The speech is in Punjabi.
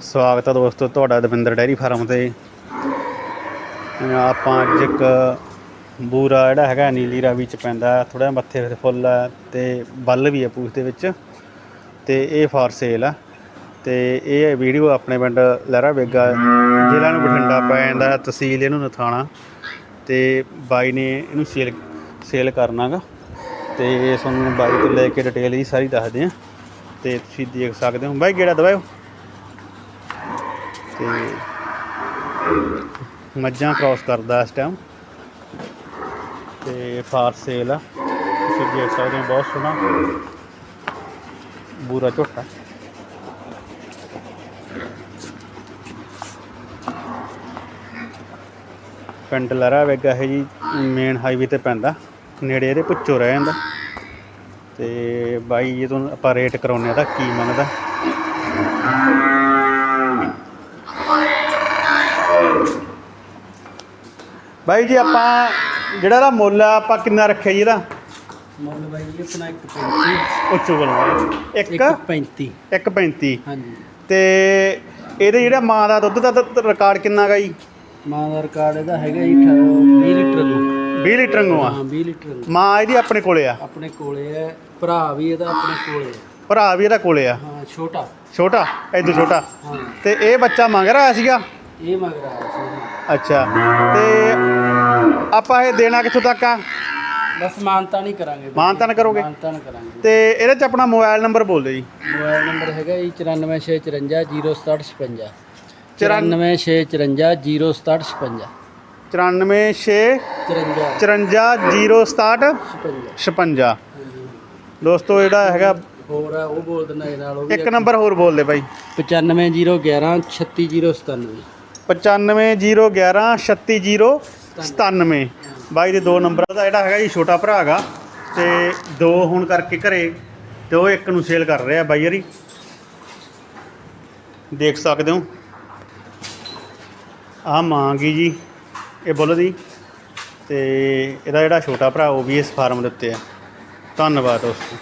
ਸਵਾਗਤ ਹੈ ਦੋਸਤੋ, ਤੁਹਾਡਾ ਦਵਿੰਦਰ ਡੈਰੀ ਫਾਰਮ ਤੇ। ਆਪਾਂ ਅੱਜ ਇੱਕ ਬੂਰਾ ਜਿਹੜਾ ਹੈਗਾ, ਨੀਲੀ ਰਾਵੀ ਚ ਪੈਂਦਾ ਥੋੜਾ ਮੱਥੇ ਤੇ ਫੁੱਲ ਹੈ ਤੇ ਬੱਲ ਵੀ ਹੈ ਪੂਛ ਦੇ ਵਿੱਚ। ਤੇ ਇਹ ਫਾਰ ਸੇਲ ਆ। ਤੇ ਇਹ ਵੀਡੀਓ ਆਪਣੇ ਪਿੰਡ ਲਹਿਰਾ ਬੇਗਾ, ਜ਼ਿਲ੍ਹਾ ਨੂੰ ਬਠਿੰਡਾ ਪੈ ਜਾਂਦਾ, ਤਹਿਸੀਲ ਇਹਨੂੰ ਨਥਾਣਾ। ਤੇ ਬਾਈ ਨੇ ਇਹਨੂੰ ਸੇਲ ਸੇਲ ਕਰਨਾਗਾ ਤੇ ਤੁਹਾਨੂੰ ਬਾਈ ਤੋਂ ਲੈ ਕੇ ਡਿਟੇਲ ਹੀ ਸਾਰੀ ਦੱਸਦੇ ਆ। ਤੇ ਤੁਸੀਂ ਦੇਖ ਸਕਦੇ ਹੋ। ਬਾਈ, ਕਿਹੜਾ ਦਵਾਇਓ ਤੇ ਮੱਝਾਂ ਕ੍ਰਾਸ ਕਰਦਾ ਇਸ ਟਾਈਮ ਤੇ ਫਾਰ ਸੇਲ ਆ। ਤੁਸੀਂ ਦੇਖ ਸਕਦੇ ਹੋ, ਬਹੁਤ ਸੋਹਣਾ। ਬੂਰਾ ਝੋਟਾ। ਪਿੰਡ ਲਹਿਰਾ ਵੇਗਾ ਹੈ ਜੀ ਮੇਨ ਹਾਈਵੇ ਤੇ ਪੈਂਦਾ। ਨੇੜੇ ਇਹਦੇ ਪੁੱਚੋ ਰਹਿ ਜਾਂਦਾ। ਤੇ ਬਾਈ ਇਹ ਤੋਂ ਆਪਾਂ ਰੇਟ ਕਰਾਉਨੇ ਆ ਤਾਂ ਕੀ ਮੰਗਦਾ। ਬਾਈ ਜੀ ਆਪਾਂ ਜਿਹੜਾ ਇਹਦਾ ਮੁੱਲ ਆ ਆਪਾਂ ਕਿੰਨਾ ਰੱਖਿਆ ਜੀ ਇਹਦਾ? ਮੁੱਲ ਬਾਈ ਜੀ ਆਪਣਾ 135 ਉੱਚੋ ਬੋਲੋ ਇੱਕ? 135 1.35 ਹਾਂਜੀ। ਤੇ ਇਹਦੇ ਜਿਹੜਾ ਮਾਂ ਦਾ ਦੁੱਧ ਦਾ ਰਿਕਾਰਡ ਕਿੰਨਾ ਗਾ ਜੀ? ਮਾਂ ਦਾ ਰਿਕਾਰਡ ਇਹਦਾ ਹੈਗਾ ਜੀ 20 ਲੀਟਰ ਨੂੰ। 20 ਲੀਟਰ ਨੂੰ ਆ? ਹਾਂ 20 ਲੀਟਰ ਨੂੰ। ਮਾਂ ਇਹਦੀ ਆਪਣੇ ਕੋਲੇ ਆ? ਆਪਣੇ ਕੋਲੇ ਹੈ ਭਰਾ ਵੀ ਇਹਦਾ ਆਪਣੇ ਕੋਲੇ ਹੈ ਭਰਾ ਵੀ ਇਹਦਾ ਕੋਲੇ ਆ? ਹਾਂ ਛੋਟਾ। ਛੋਟਾ? ਐਦੂ ਛੋਟਾ? ਤੇ ਇਹ ਬੱਚਾ ਮੰਗ ਰਿਹਾ ਸੀਗਾ? ਇਹ ਮਗਰ ਆਇਆ ਸੀ। ਅੱਛਾ। ਤੇ ਆਪਾਂ ਇਹ ਦੇਣਾ ਕਿੱਥੋਂ ਤੱਕ ਆ? ਬਸ ਮਾਨਤਾ ਨਹੀਂ ਕਰਾਂਗੇ ਬਾਈ। ਮਾਨਤਾਨ ਕਰੋਗੇ? ਮਾਨਤਾ ਨਹੀਂ ਕਰਾਂਗੇ। ਤੇ ਇਹਦੇ ਚ ਆਪਣਾ ਮੋਬਾਈਲ ਨੰਬਰ ਬੋਲ ਦਿਓ ਜੀ। ਮੋਬਾਈਲ ਨੰਬਰ ਹੈਗਾ ਜੀ 94654 06756 ਚੁਰਾਨ- 94654 06756 946 54 54 067 56 ਦੋਸਤੋ ਜਿਹੜਾ ਹੈਗਾ ਹੋਰ ਆ ਉਹ ਬੋਲ ਦਿੰਦਾ ਇਹ ਨਾਲ ਇੱਕ ਨੰਬਰ ਹੋਰ ਬੋਲ ਦੇ ਬਾਈ। 95011 36097 95011 36097 ਬਾਈ ਦੇ ਦੋ ਨੰਬਰ ਦਾ ਜਿਹੜਾ ਹੈਗਾ ਜੀ ਛੋਟਾ ਭਰਾ ਹੈਗਾ ਤੇ ਦੋ ਹੋਣ ਕਰਕੇ ਘਰੇ ਤੇ ਉਹ ਇੱਕ ਨੂੰ ਸੇਲ ਕਰ ਰਿਹਾ ਬਾਈ ਯਾਰੀ ਦੇਖ ਸਕਦੇ ਹੋ। ਆ ਮਾਂਗੀ ਜੀ, ਇਹ ਬੋਲੋ ਦੀ। ਤੇ ਇਹਦਾ ਜਿਹੜਾ ਛੋਟਾ ਭਰਾ ਉਹ ਵੀ ਇਸ ਫਾਰਮ ਦੇ ਉੱਤੇ ਆ। ਧੰਨਵਾਦ ਦੋਸਤੋ।